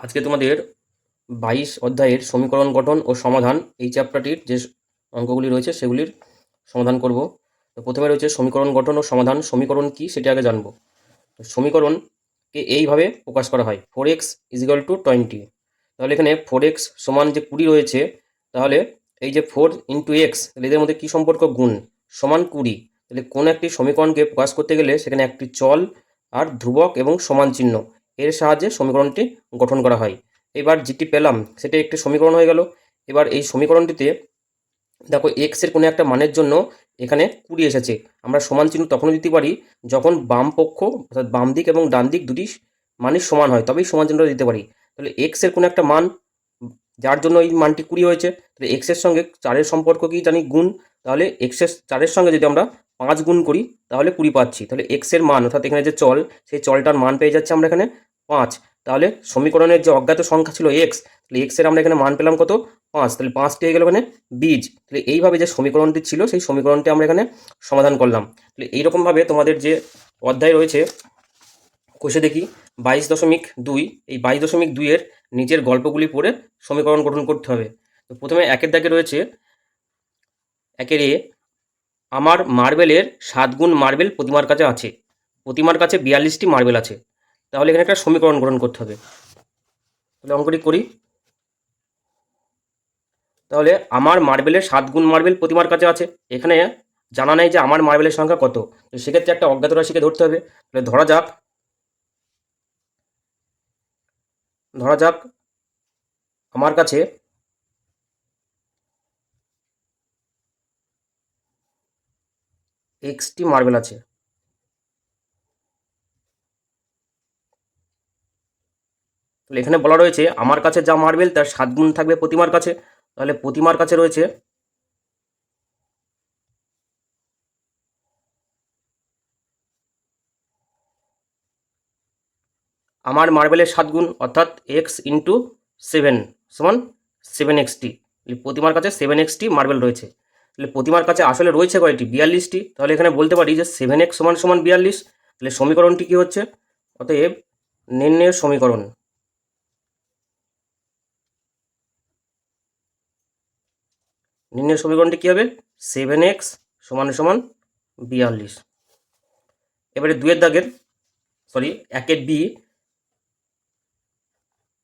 আজকে তোমাদের বাইশ অধ্যায়ের সমীকরণ গঠন ও সমাধান এই চ্যাপ্টারটির যে অঙ্কগুলি রয়েছে সেগুলির সমাধান করব। তো প্রথমে রয়েছে সমীকরণ গঠন ও সমাধান। সমীকরণ কি সেটা আগে জানব। তো সমীকরণকে এইভাবে প্রকাশ করা হয়। Four x is equal to twenty তাহলে এখানে ফোর এক্স সমান যে কুড়ি রয়েছে, তাহলে এই যে ফোর ইন্টু এক্স তাহলে এদের মধ্যে কী সম্পর্ক? গুণ সমান কুড়ি। তাহলে কোন একটি সমীকরণকে প্রকাশ করতে গেলে সেখানে একটি চল আর ধ্রুবক এবং সমান চিহ্ন। এর সাহায্যে সমীকরণটি গঠন করা হয়। এবার যেটি পেলাম, সেটি একটি সমীকরণ হয়ে গেল। এবার এই সমীকরণটিতে দেখো এক্সের কোনো একটা মানের জন্য এখানে কুড়ি এসেছে। আমরা সমান চিহ্ন তখনও দিতে পারি যখন বাম পক্ষ অর্থাৎ বাম দিক এবং ডান দিক দুটি মানই সমান হয়, তবেই সমান চিহ্নটা দিতে পারি। তাহলে এক্সের কোনো একটা মান, যার জন্য এই মানটি কুড়ি হয়েছে, তাহলে এক্সের সঙ্গে চারের সম্পর্ক কি জানি গুণ, তাহলে এক্সের চারের সঙ্গে যদি আমরা পাঁচ গুণ করি, তাহলে কুড়ি পাচ্ছি। তাহলে এক্সের মান, অর্থাৎ এখানে যে চল, সেই চলটার মান পেয়ে যাচ্ছে আমরা এখানে পাঁচ। তাহলে সমীকরণের যে অজ্ঞাত সংখ্যা ছিল এক্স তাহলে এক্সের আমরা এখানে মান পেলাম কত? পাঁচ। তাহলে পাঁচটি হয়ে গেল এখানে বীজ। তাহলে এইভাবে যে সমীকরণটি ছিল, সেই সমীকরণটি আমরা এখানে সমাধান করলাম। তাহলে এইরকমভাবে তোমাদের যে অধ্যায় রয়েছে, কোষে দেখি, বাইশ দশমিক দুই। এই বাইশ দশমিক দুইয়ের নিচের গল্পগুলি পড়ে সমীকরণ গঠন করতে হবে। তো প্রথমে একের দাগে রয়েছে, একের এ আমার মার্বেলের সাত গুণ মার্বেল প্রতিমার কাছে আছে। প্রতিমার কাছে বিয়াল্লিশটি মার্বেল আছে। তাহলে এখানে একটা সমীকরণ গ্রহণ করতে হবে। তাহলে অঙ্কটি করি। তাহলে আমার মার্বেলের সাত গুণ মার্বেল প্রতিমার কাছে আছে। এখানে জানা নেই যে আমার মার্বেলের সংখ্যা কত। তো সেক্ষেত্রে একটা অজ্ঞাত রাশিকে ধরতে হবে। তাহলে ধরা যাক। ধরা যাক। আমার কাছে এক্সটি মার্বেল আছে। তাহলে এখানে বলা রয়েছে, আমার কাছে যা মার্বেল তার সাত গুণ থাকবে প্রতিমার কাছে। তাহলে প্রতিমার কাছে রয়েছে, আমার মার্বেলের সাত গুণ, অর্থাৎ এক্স ইন্টু সেভেন সমান সেভেন এক্সটি প্রতিমার কাছে সেভেন এক্সটি মার্বেল রয়েছে। তাহলে প্রতিমার কাছে আসলে রয়েছে কয়টি? বিয়াল্লিশটি। তাহলে এখানে বলতে পারি যে সেভেন এক্স সমান সমান বিয়াল্লিশ। তাহলে সমীকরণটি কী হচ্ছে? অতএব নির্ণয়ের সমীকরণ। নির্ণয়ের সমীকরণটি কী হবে? সেভেন এক্স সমান সমান বিয়াল্লিশ। এবারে দুয়ের দাগের সরি একের বি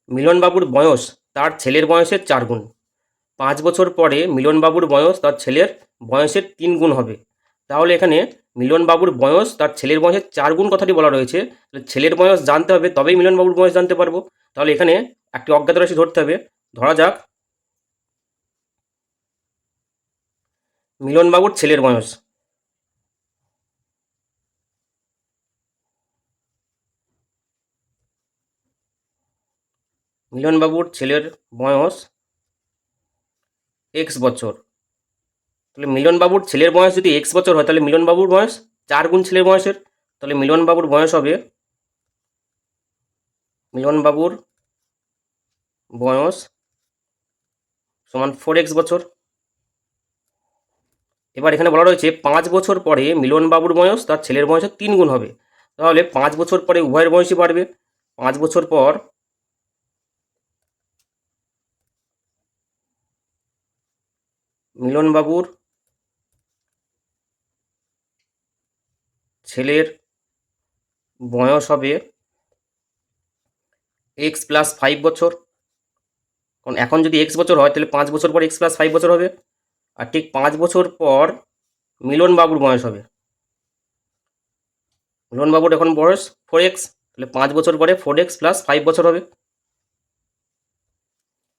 মিলনবাবুর বয়স তার ছেলের বয়সের চার গুণ। পাঁচ বছর পরে মিলনবাবুর বয়স তার ছেলের বয়সের তিন গুণ হবে। তাহলে এখানে মিলনবাবুর বয়স তার ছেলের বয়সের চার গুণ কথাটি বলা রয়েছে। তাহলে ছেলের বয়স জানতে হবে, তবেই মিলনবাবুর বয়স জানতে পারব। তাহলে এখানে একটি অজ্ঞাত রাশি ধরতে হবে। ধরা যাক মিলনবাবুর ছেলের বয়স। মিলনবাবুর ছেলের বয়স এক্স বছর। তাহলে মিলনবাবুর ছেলের বয়স যদি এক্স বছর হয়, তাহলে মিলনবাবুর বয়স চার গুণ ছেলের বয়সের। তাহলে মিলনবাবুর বয়স হবে, মিলনবাবুর বয়স সমান ফোর এক্স বছর। এবার এখানে বলা রয়েছে, পাঁচ বছর পরে মিলনবাবুর বয়স তার ছেলের বয়সের তিন গুণ হবে। তাহলে পাঁচ বছর পরে উভয়ের বয়সই বাড়বে। পাঁচ বছর পর মিলনবাবুর ছেলের বয়স হবে এক্স প্লাস ফাইভ বছর। কারণ এখন যদি এক্স বছর হয়, তাহলে পাঁচ বছর পর এক্স প্লাস ফাইভ বছর হবে। আর ঠিক পাঁচ বছর পর মিলনবাবুর বয়স হবে। মিলনবাবুর এখন বয়স ফোর এক্স তাহলে পাঁচ বছর পরে ফোর এক্স প্লাস ফাইভ বছর হবে।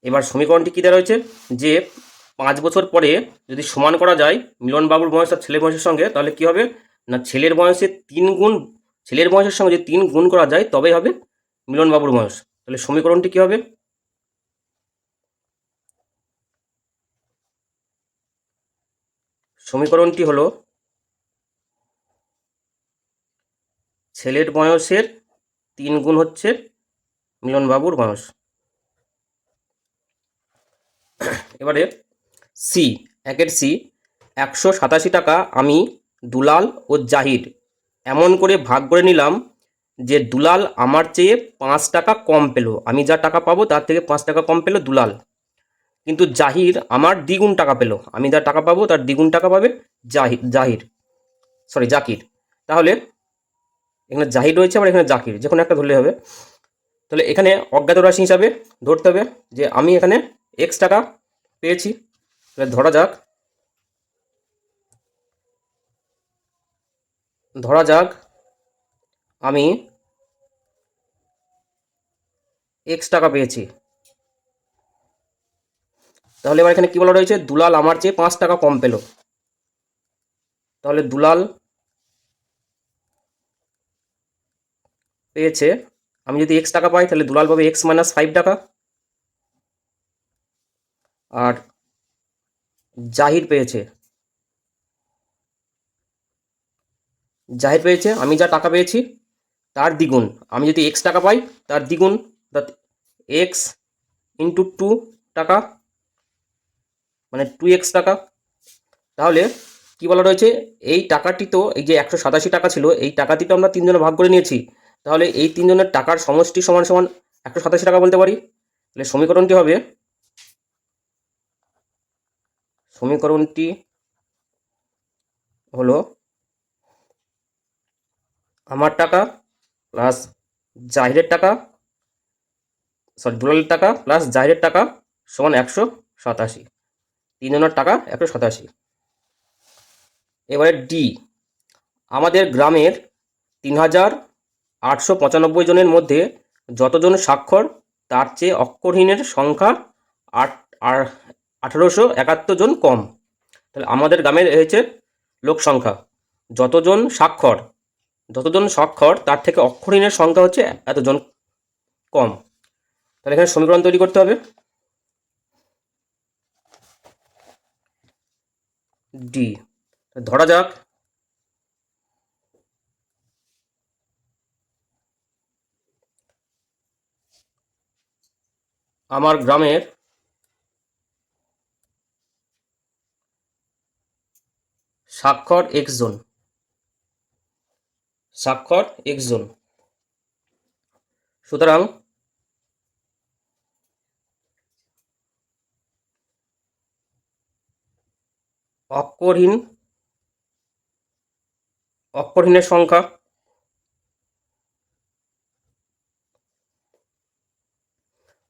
এবার সমীকরণটি কী দেওয়া রয়েছে? যে পাঁচ বছর পরে যদি সমান করা যায়, মিলনবাবুর বয়স আর ছেলের বয়সের সঙ্গে, তাহলে কি হবে? না, ছেলের বয়সে তিন গুণ, ছেলের বয়সের সঙ্গে যদি তিন গুণ করা যায়, তবেই হবে মিলনবাবুর বয়স। তাহলে সমীকরণটি কী হবে? সমীকরণটি হলো, ছেলের বয়সের তিন গুণ হচ্ছে মিলনবাবুর বয়স। এবারে সি, একের সি, একশো সাতাশি টাকা আমি দুলাল ও জাহির এমন করে ভাগ করে নিলাম যে দুলাল আমার চেয়ে পাঁচ টাকা কম পেল। আমি যা টাকা পাবো তার থেকে পাঁচ টাকা কম পেল দুলাল। কিন্তু জাহির আমার দ্বিগুণ টাকা পেল। আমি যা টাকা পাবো তার দ্বিগুণ টাকা পাবে জাহির জাহির। সরি, জাকির। তাহলে এখানে জাহির রয়েছে, আবার এখানে জাকির। যে কোনো একটা ধরলে হবে। তাহলে এখানে অজ্ঞাত রাশি হিসাবে ধরতে হবে যে আমি এখানে এক্স টাকা পেয়েছি। তাহলে ধরা যাক। ধরা যাক আমি এক্স টাকা পেয়েছি। তাহলে এবার এখানে কি বলা রয়েছে? দুলাল আমার চেয়ে পাঁচ টাকা কম পেল। তাহলে দুলাল পেয়েছে। আমি যদি এক্স টাকা পাই, তাহলে দুলাল পাবে এক্স মাইনাস ফাইভ টাকা। আর জাহির পেয়েছে। জাহির পেয়েছে, আমি যা টাকা পেয়েছি, তার দ্বিগুণ। আমি যদি এক্স টাকা পাই, তার দ্বিগুণ এক্স ইন্টু টু টাকা মানে টু এক্স টাকা। তাহলে কি বলা রয়েছে, এই টাকাটি তো, এই যে একশো সাতাশি টাকা ছিল, এই টাকাটি তো আমরা তিনজনে ভাগ করে নিয়েছি। তাহলে এই তিনজনের টাকার সমষ্টি সমান সমান একশো সাতাশি টাকা বলতে পারি। তাহলে সমীকরণটি হবে সমীকরণটি হলো আমার টাকা প্লাস জাহিরের টাকা সরি দুলালের টাকা প্লাস জাহিরের টাকা সমান একশো সাতাশি। তিনজনের টাকা একশো সাতাশি। এবারে ডি আমাদের গ্রামের তিন হাজার আটশো পঁচানব্বই জনের মধ্যে যতজন স্বাক্ষর, তার চেয়ে অক্ষরহীনের সংখ্যা আট, আর আঠারোশো একাত্তর জন কম। তাহলে আমাদের গ্রামের হয়েছে লোক সংখ্যা। যতজন স্বাক্ষর যতজন স্বাক্ষর, তার থেকে অক্ষরহীনের সংখ্যা হচ্ছে এতজন কম। তাহলে এখানে সমীকরণ তৈরি করতে হবে। ডি ধরা যাক। আমার গ্রামের স্বাক্ষর এক্স জন। স্বাক্ষর জন। সুতরাং অক্ষরহীন, অক্ষরহীনের সংখ্যা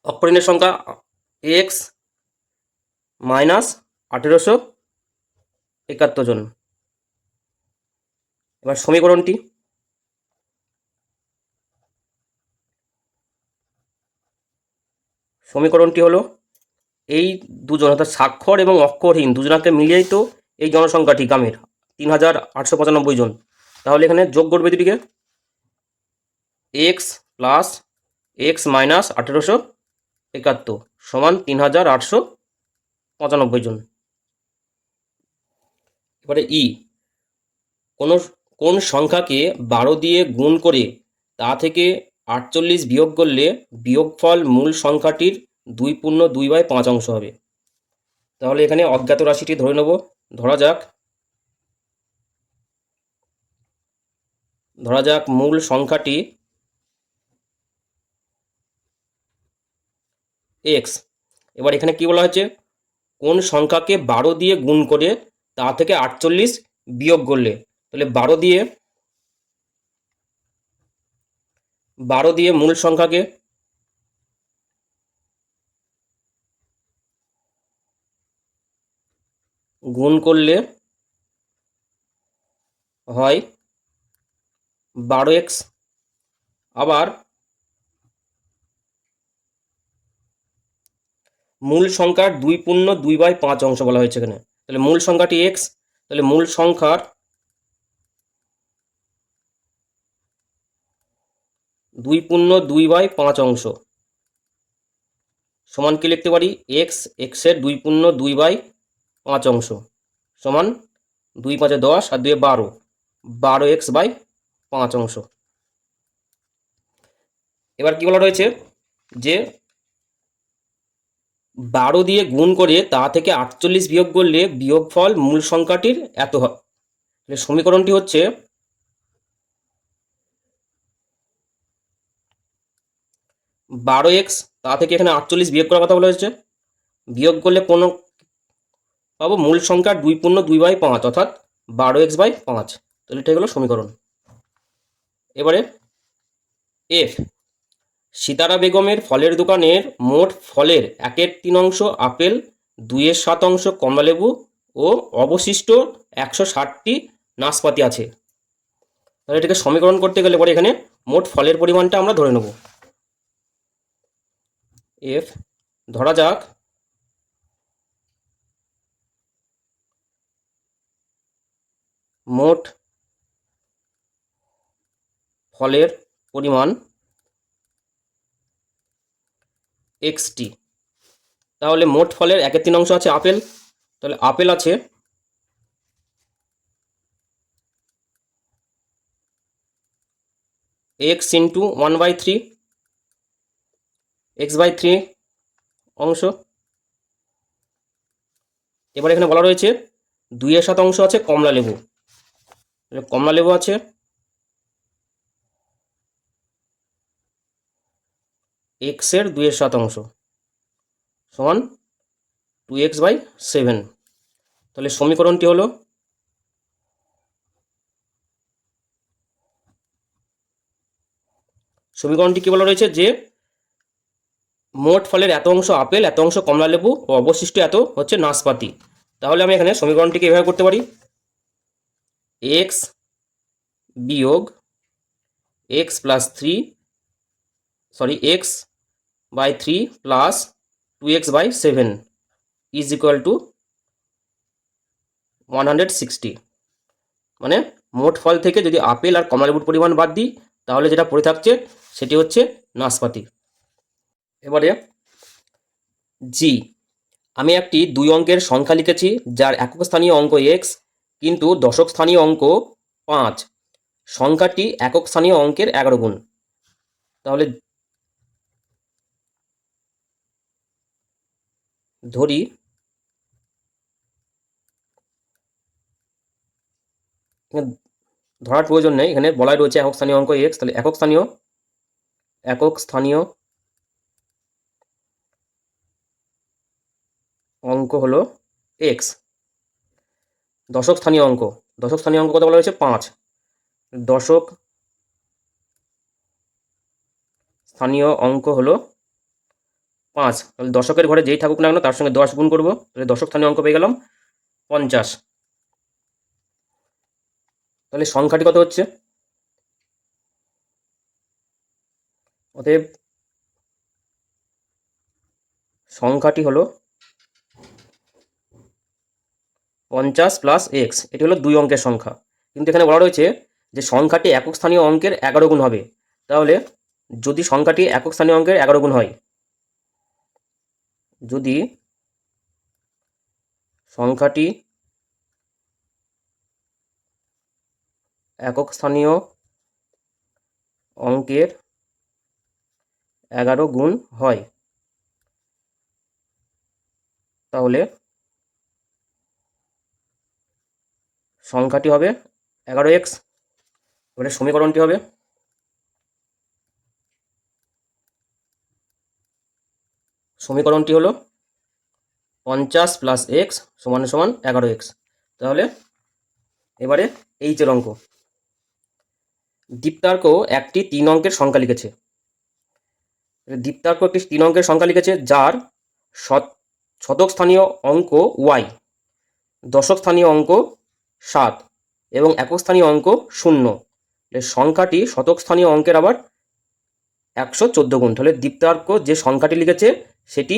অক্ষরহীনের সংখ্যা এক্স মাইনাস আঠেরোশো একাত্তর জন। এবার সমীকরণটি। সমীকরণটি হলো, এই দুজন অর্থাৎ স্বাক্ষর এবং অক্ষরহীন দুজনাকে মিলিয়েই তো এই জনসংখ্যাটি গ্রামের, তিন হাজার আটশো পঁচানব্বই জন। তাহলে এখানে যোগ করবে দুটিকে। এক্স প্লাস এক্স মাইনাস আঠেরোশো একাত্তর সমান তিন হাজার আটশো পঁচানব্বই জন। এবারে ই, কোনো কোন সংখ্যাকে বারো দিয়ে গুণ করে তা থেকে আটচল্লিশ বিয়োগ করলে বিয়োগফল মূল সংখ্যাটির দুই পূর্ণ দুই বাই পাঁচ অংশ হবে। তাহলে এখানে অজ্ঞাত রাশিটি ধরে নেব। ধরা যাক ধরা যাক মূল সংখ্যাটি এক্স এবার এখানে কি বলা হয়েছে? কোন সংখ্যাকে বারো দিয়ে গুণ করে তা থেকে আটচল্লিশ বিয়োগ করলে তাহলে বারো দিয়ে বারো দিয়ে মূল সংখ্যাকে গুণ করলে হয় বারো এক্স, আবার মূল সংখ্যার দুই পূর্ণ দুই বাই পাঁচ অংশ বলা হয়েছে এখানে। তাহলে মূল সংখ্যাটি এক্স, তাহলে মূল সংখ্যার দুই পূর্ণ দুই বাই পাঁচ অংশ। সমান কি লিখতে পারি? এক্স এক্সের দুই পূর্ণ দুই বাই পাঁচ অংশ। সমান দুই পাঁচে দশ আর দুয়ে বারো। বারো এক্স বাই পাঁচ অংশ। এবার কি বলা রয়েছে? যে বারো দিয়ে গুণ করে তা থেকে আটচল্লিশ বিয়োগ করলে বিয়োগফল মূল সংখ্যাটির এত হয়। সমীকরণটি হচ্ছে বারো এক্স তা থেকে এখানে আটচল্লিশ বিয়োগ করার কথা বলা হয়েছে। বিয়োগ করলে কোনো পাবো মূল সংখ্যা দুই পূর্ণ দুই বাই পাঁচ, অর্থাৎ বারো এক্স বাই পাঁচ। তাহলে এটা হলো সমীকরণ। এবারে এফ সীতারা বেগমের ফলের দোকানের মোট ফলের একের তিন অংশ আপেল, দুইয়ের সাত অংশ কমলালেবু ও অবশিষ্ট একশো ষাটটি নাশপাতি আছে। তাহলে এটাকে সমীকরণ করতে গেলে পরে এখানে মোট ফলের পরিমাণটা আমরা ধরে নেব। এফ ধরা যাক। মোট ফলের পরিমাণ এক্সটি তাহলে মোট ফলের একের তিন অংশ আছে আপেল। তাহলে আপেল আছে x into one by three x by three অংশ। এবার এখানে বলা রয়েছে দুইয়ের সাত অংশ আছে কমলা লেবু। কমলা লেবু আছে। এক্সের দুইয়ের সাত অংশ সমান টু এক্স বাই সেভেন তাহলে সমীকরণটি হলো সমীকরণটি কি বলা রয়েছে যে মোট ফলের এত অংশ আপেল, এত অংশ কমলা লেবু ও অবশিষ্ট এত হচ্ছে নাশপাতি। তাহলে আমি এখানে সমীকরণটিকে এভাবে করতে পারি। এক্স বিয়োগ x plus three, sorry, x by three plus two x by seven is equal to one hundred sixty. মানে মোট ফল থেকে যদি আপেল আর কমলালেবুর পরিমাণ বাদ দিই, তাহলে যেটা পড়ে থাকছে, সেটি হচ্ছে নাশপাতি। এবারে জি আমি একটি দুই অঙ্কের সংখ্যা লিখেছি, যার একক স্থানীয় অঙ্ক এক্স কিন্তু দশক স্থানীয় অঙ্ক পাঁচ। সংখ্যাটি একক স্থানীয় অঙ্কের এগারো গুণ। তাহলে ধরি ধরার প্রয়োজন নেই, এখানে বলাই রয়েছে একক স্থানীয় অঙ্ক এক্স তাহলে একক স্থানীয় একক স্থানীয় অঙ্ক হলো এক্স দশক স্থানীয় অঙ্ক। দশক স্থানীয় অঙ্ক কত বলা হয়েছে? পাঁচ। দশক স্থানীয় অঙ্ক হলো পাঁচ। তাহলে দশকের ঘরে যেই থাকুক না কেন, তার সঙ্গে দশ গুণ করব। তাহলে দশক স্থানীয় অঙ্ক পেয়ে গেলাম পঞ্চাশ। তাহলে সংখ্যাটি কত হচ্ছে? অতএব সংখ্যাটি হলো পঞ্চাশ প্লাস এক্স এটি হলো দুই অঙ্কের সংখ্যা। কিন্তু এখানে বলা রয়েছে যে সংখ্যাটি একক স্থানীয় অঙ্কের এগারো গুণ হবে। তাহলে যদি সংখ্যাটি একক স্থানীয় অঙ্কের এগারো গুণ হয়, যদি সংখ্যাটি একক স্থানীয় অঙ্কের এগারো গুণ হয়, তাহলে সংখ্যাটি হবে এগারো এক্স, এবারে সমীকরণটি হবে সমীকরণটি হলো পঞ্চাশ প্লাস এক্স সমান সমান এগারো এক্স। তাহলে এবারে এইচের অঙ্ক। দীপ্তার্ক একটি তিন অঙ্কের সংখ্যা লিখেছে। দীপ্তার্ক একটি তিন অঙ্কের সংখ্যা লিখেছে যার শত শতক স্থানীয় অঙ্ক ওয়াই দশক স্থানীয় অঙ্ক সাত এবং একক স্থানীয় অঙ্ক শূন্য। সংখ্যাটি শতক স্থানীয় অঙ্কের আবার একশো চোদ্দ গুণ। তাহলে দীপ্তার্ক যে সংখ্যাটি লিখেছে, সেটি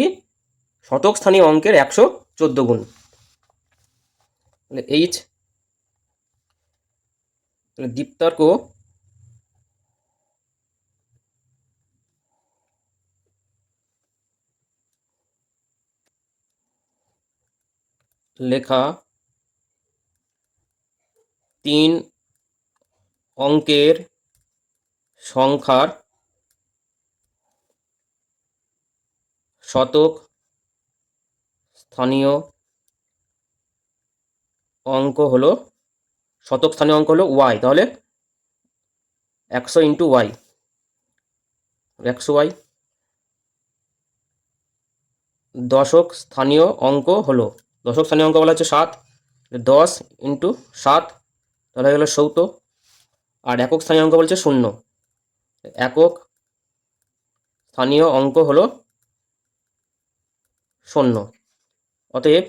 শতক স্থানীয় অঙ্কের একশো চোদ্দ গুণ। এইচ দীপ্তার্ক লেখা তিন অঙ্কের সংখ্যার শতক স্থানীয় অঙ্ক হলো, শতক স্থানীয় অঙ্ক হলো ওয়াই তাহলে একশো ইন্টু ওয়াই একশো ওয়াই দশক স্থানীয় অঙ্ক হলো, দশক স্থানীয় অঙ্ক বলা হচ্ছে সাত, দশ ইন্টু সাত। তাহলে হয়ে গেলো সত্তর আর একক স্থানীয় অঙ্ক বলছে শূন্য। একক স্থানীয় অঙ্ক হলো শূন্য। অতএব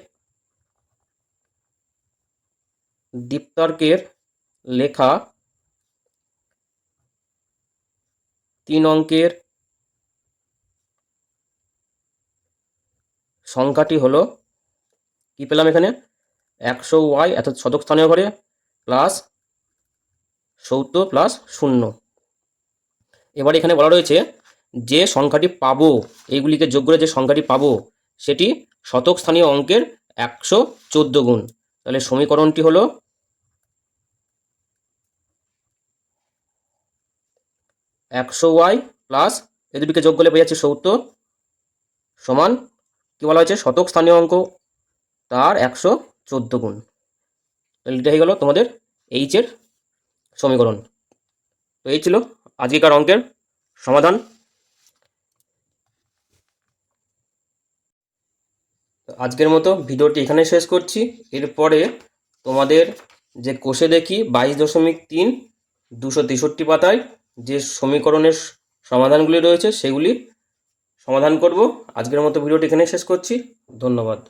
দীপ্তার্কের লেখা তিন অঙ্কের সংখ্যাটি হলো, কি পেলাম এখানে? একশো ওয়াই এত শতক স্থানীয় ঘরে প্লাস সত্তর প্লাস শূন্য। এবার এখানে বলা রয়েছে যে সংখ্যাটি পাবো, এইগুলিকে যোগ করে যে সংখ্যাটি পাবো, সেটি শতক স্থানীয় অঙ্কের একশো চোদ্দ গুণ। তাহলে সমীকরণটি হলো একশো ওয়াই প্লাস এ দুটিকে যোগ করলে পেয়ে যাচ্ছে সত্তর সমান কি বলা হয়েছে? শতক স্থানীয় অঙ্ক তার একশো চোদ্দ গুণ। তাহলে এটা হয়ে গেল তোমাদের এইচের সমীকরণ। তো এই ছিল আজকেকার অঙ্কের সমাধান। আজকের মতো ভিডিওটি এখানে শেষ করছি। এরপরে তোমাদের যে কোষে দেখি বাইশ দশমিক তিন দুশো তেষট্টি পাতায় যে সমীকরণের সমাধানগুলি রয়েছে, সেগুলি সমাধান করব। আজকের মতো ভিডিওটি এখানে শেষ করছি। ধন্যবাদ।